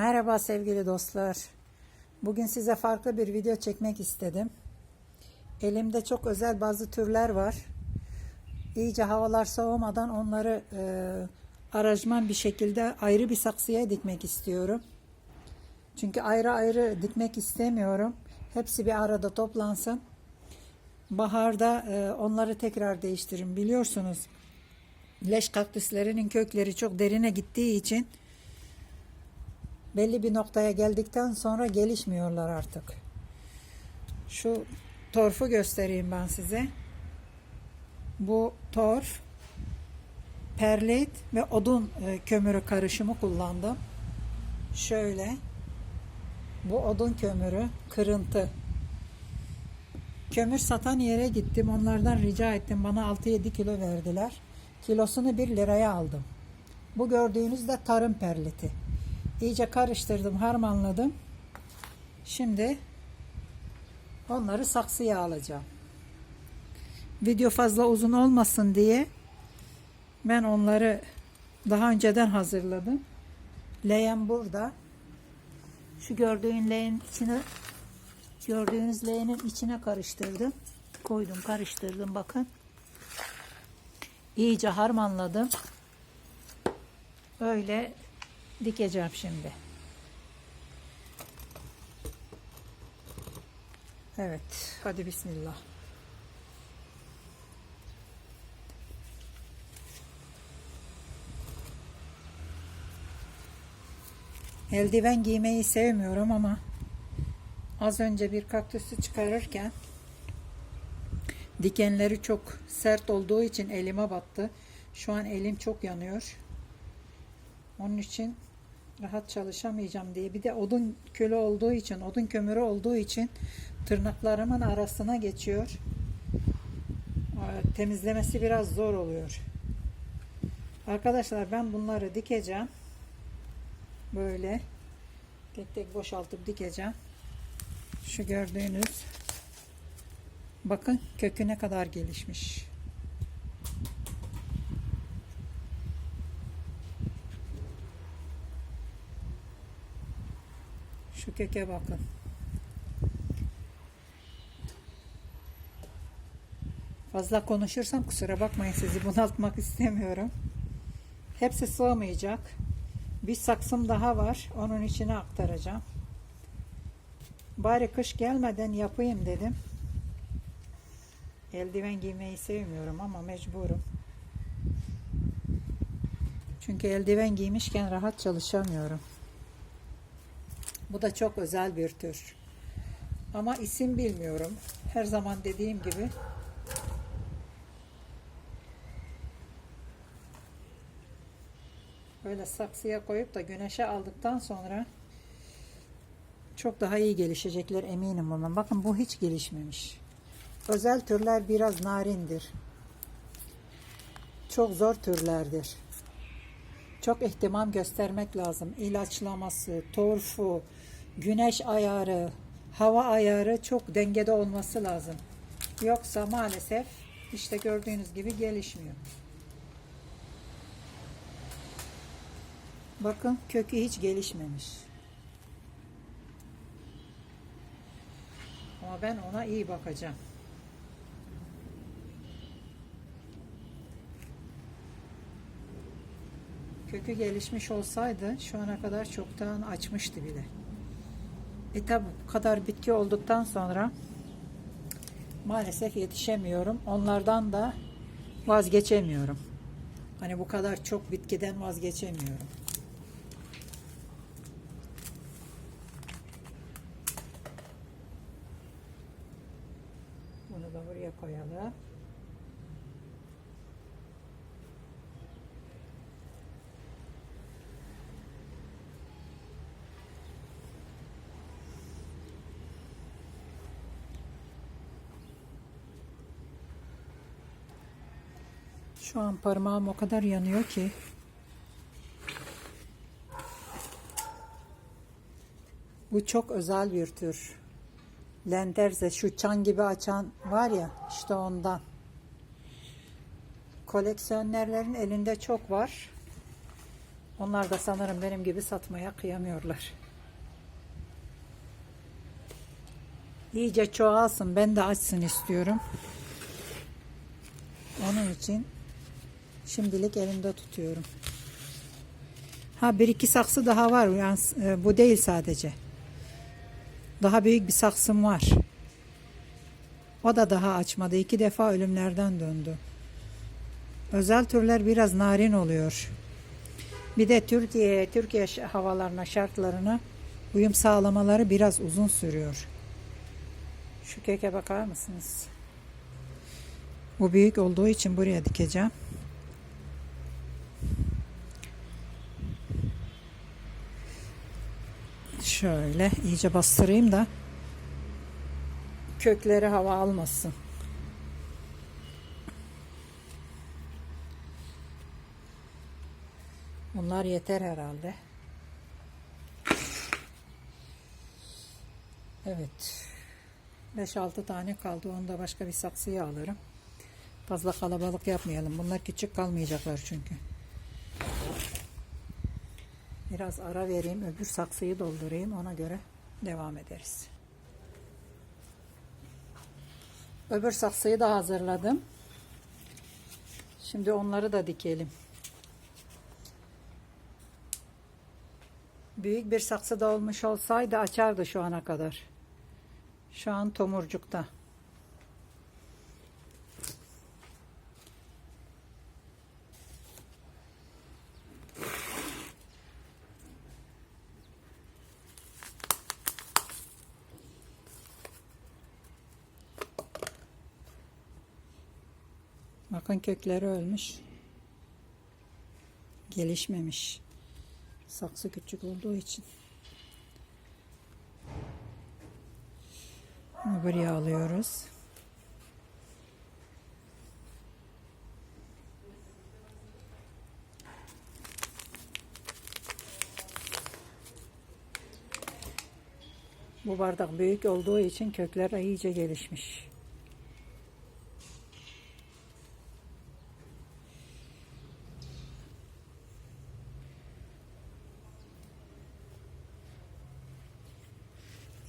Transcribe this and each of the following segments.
Merhaba sevgili dostlar. Bugün size farklı bir video çekmek istedim. Elimde çok özel bazı türler var. İyice havalar soğumadan onları e, aracman bir şekilde ayrı bir saksıya dikmek istiyorum. Çünkü ayrı ayrı dikmek istemiyorum. Hepsi bir arada toplansın. Baharda e, onları tekrar değiştiririm. Biliyorsunuz leş kaktüslerinin kökleri çok derine gittiği için belli bir noktaya geldikten sonra gelişmiyorlar artık. Şu torfu göstereyim ben size. Bu torf perlit ve odun e, kömürü karışımı kullandım. Şöyle bu odun kömürü kırıntı. Kömür satan yere gittim. Onlardan rica ettim. Bana 6-7 kilo verdiler. Kilosunu 1 liraya aldım. Bu gördüğünüz de tarım perliti. İyice karıştırdım, harmanladım. Şimdi onları saksıya alacağım. Video fazla uzun olmasın diye ben onları daha önceden hazırladım. Leğen burada. Şu gördüğün leğenin içine gördüğünüz leğenin içine karıştırdım. Koydum, karıştırdım bakın. İyice harmanladım. Öyle dikeceğim şimdi. Evet, hadi bismillah. Eldiven giymeyi sevmiyorum ama az önce bir kaktüsü çıkarırken dikenleri çok sert olduğu için elime battı. Şu an elim çok yanıyor. Onun için rahat çalışamayacağım diye. Bir de odun külü olduğu için, odun kömürü olduğu için tırnaklarımın arasına geçiyor. Ee, Temizlemesi biraz zor oluyor. Arkadaşlar ben bunları dikeceğim. Böyle tek tek boşaltıp dikeceğim. Şu gördüğünüz bakın kökü ne kadar gelişmiş. Şu köke bakın. Fazla konuşursam kusura bakmayın sizi bunaltmak istemiyorum. Hepsi sığmayacak. Bir saksım daha var. Onun içine aktaracağım. Bari kış gelmeden yapayım dedim. Eldiven giymeyi sevmiyorum ama mecburum. Çünkü eldiven giymişken rahat çalışamıyorum. Bu da çok özel bir tür. Ama isim bilmiyorum. Her zaman dediğim gibi böyle saksıya koyup da güneşe aldıktan sonra çok daha iyi gelişecekler eminim bundan. Bakın bu hiç gelişmemiş. Özel türler biraz narindir. Çok zor türlerdir. Çok ihtimam göstermek lazım. İlaçlaması, torfu, güneş ayarı, hava ayarı çok dengede olması lazım. Yoksa maalesef işte gördüğünüz gibi gelişmiyor. Bakın kökü hiç gelişmemiş. Ama ben ona iyi bakacağım. Kökü gelişmiş olsaydı şu ana kadar çoktan açmıştı bile. E tabi bu kadar bitki olduktan sonra maalesef yetişemiyorum. Onlardan da vazgeçemiyorum. Hani bu kadar çok bitkiden vazgeçemiyorum. Bunu da koyalım. Şu an parmağım o kadar yanıyor ki. Bu çok özel bir tür. Lenderze şu çan gibi açan var ya işte ondan. Koleksiyonerlerin elinde çok var. Onlar da sanırım benim gibi satmaya kıyamıyorlar. İyice çoğalsın. Ben de açsın istiyorum. Onun için şimdilik elimde tutuyorum. Ha bir iki saksı daha var. Yani e, bu değil sadece. Daha büyük bir saksım var. O da daha açmadı. İki defa ölümlerden döndü. Özel türler biraz narin oluyor. Bir de Türkiye, Türkiye havalarına, şartlarına uyum sağlamaları biraz uzun sürüyor. Şu keke bakar mısınız? Bu büyük olduğu için buraya dikeceğim. Şöyle iyice bastırayım da kökleri hava almasın. Bunlar yeter herhalde. Evet. 5-6 tane kaldı. Onu da başka bir saksıya alırım. Fazla kalabalık yapmayalım. Bunlar küçük kalmayacaklar çünkü. Biraz ara vereyim. Öbür saksıyı doldurayım. Ona göre devam ederiz. Öbür saksıyı da hazırladım. Şimdi onları da dikelim. Büyük bir saksı da olmuş olsaydı açardı şu ana kadar. Şu an tomurcukta. Bakın kökleri ölmüş. Gelişmemiş. Saksı küçük olduğu için. Bunu buraya alıyoruz. Bu bardak büyük olduğu için kökler iyice gelişmiş.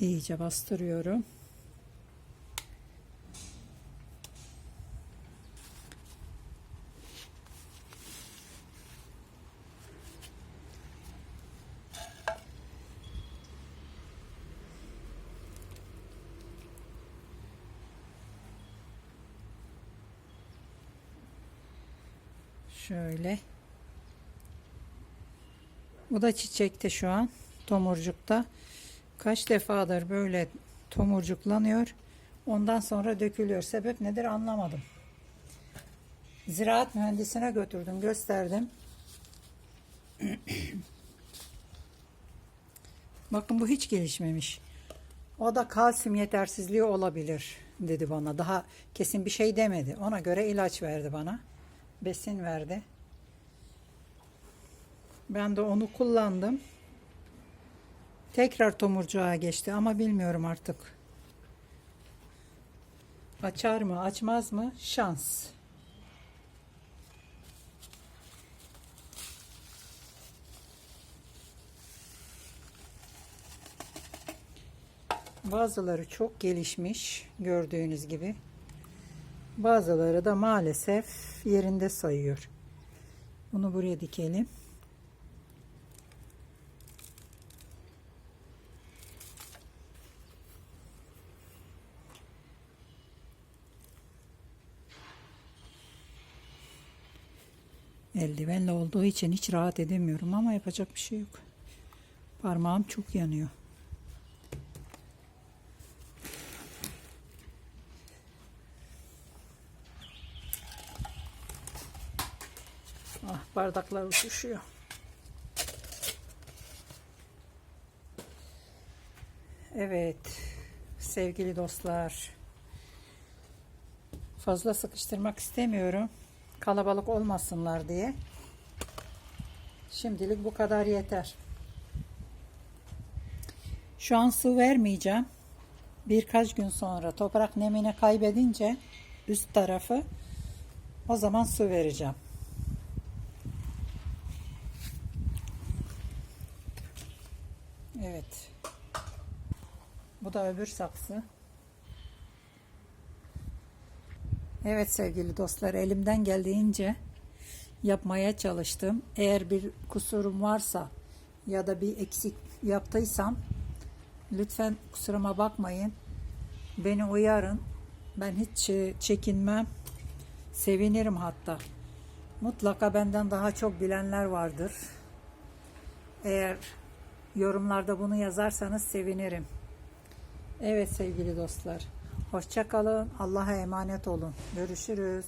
İyice bastırıyorum. Şöyle. Bu da çiçekte şu an. Tomurcukta. Kaç defadır böyle tomurcuklanıyor. Ondan sonra dökülüyor. Sebep nedir anlamadım. Ziraat mühendisine götürdüm, gösterdim. Bakın bu hiç gelişmemiş. O da kalsiyum yetersizliği olabilir dedi bana. Daha kesin bir şey demedi. Ona göre ilaç verdi bana. Besin verdi. Ben de onu kullandım. Tekrar tomurcuğa geçti ama bilmiyorum artık. Açar mı, açmaz mı? Şans. Bazıları çok gelişmiş gördüğünüz gibi. Bazıları da maalesef yerinde sayıyor. Bunu buraya dikelim. Eldivenle olduğu için hiç rahat edemiyorum ama yapacak bir şey yok. Parmağım çok yanıyor. Ah bardaklar uçuşuyor. Evet sevgili dostlar. Fazla sıkıştırmak istemiyorum. Kalabalık olmasınlar diye. Şimdilik bu kadar yeter. Şu an su vermeyeceğim. Birkaç gün sonra toprak nemini kaybedince üst tarafı o zaman su vereceğim. Evet. Bu da öbür saksı. Evet sevgili dostlar elimden geldiğince yapmaya çalıştım. Eğer bir kusurum varsa ya da bir eksik yaptıysam lütfen kusuruma bakmayın. Beni uyarın. Ben hiç e, çekinmem. Sevinirim hatta. Mutlaka benden daha çok bilenler vardır. Eğer yorumlarda bunu yazarsanız sevinirim. Evet sevgili dostlar. Hoşça kalın. Allah'a emanet olun. Görüşürüz.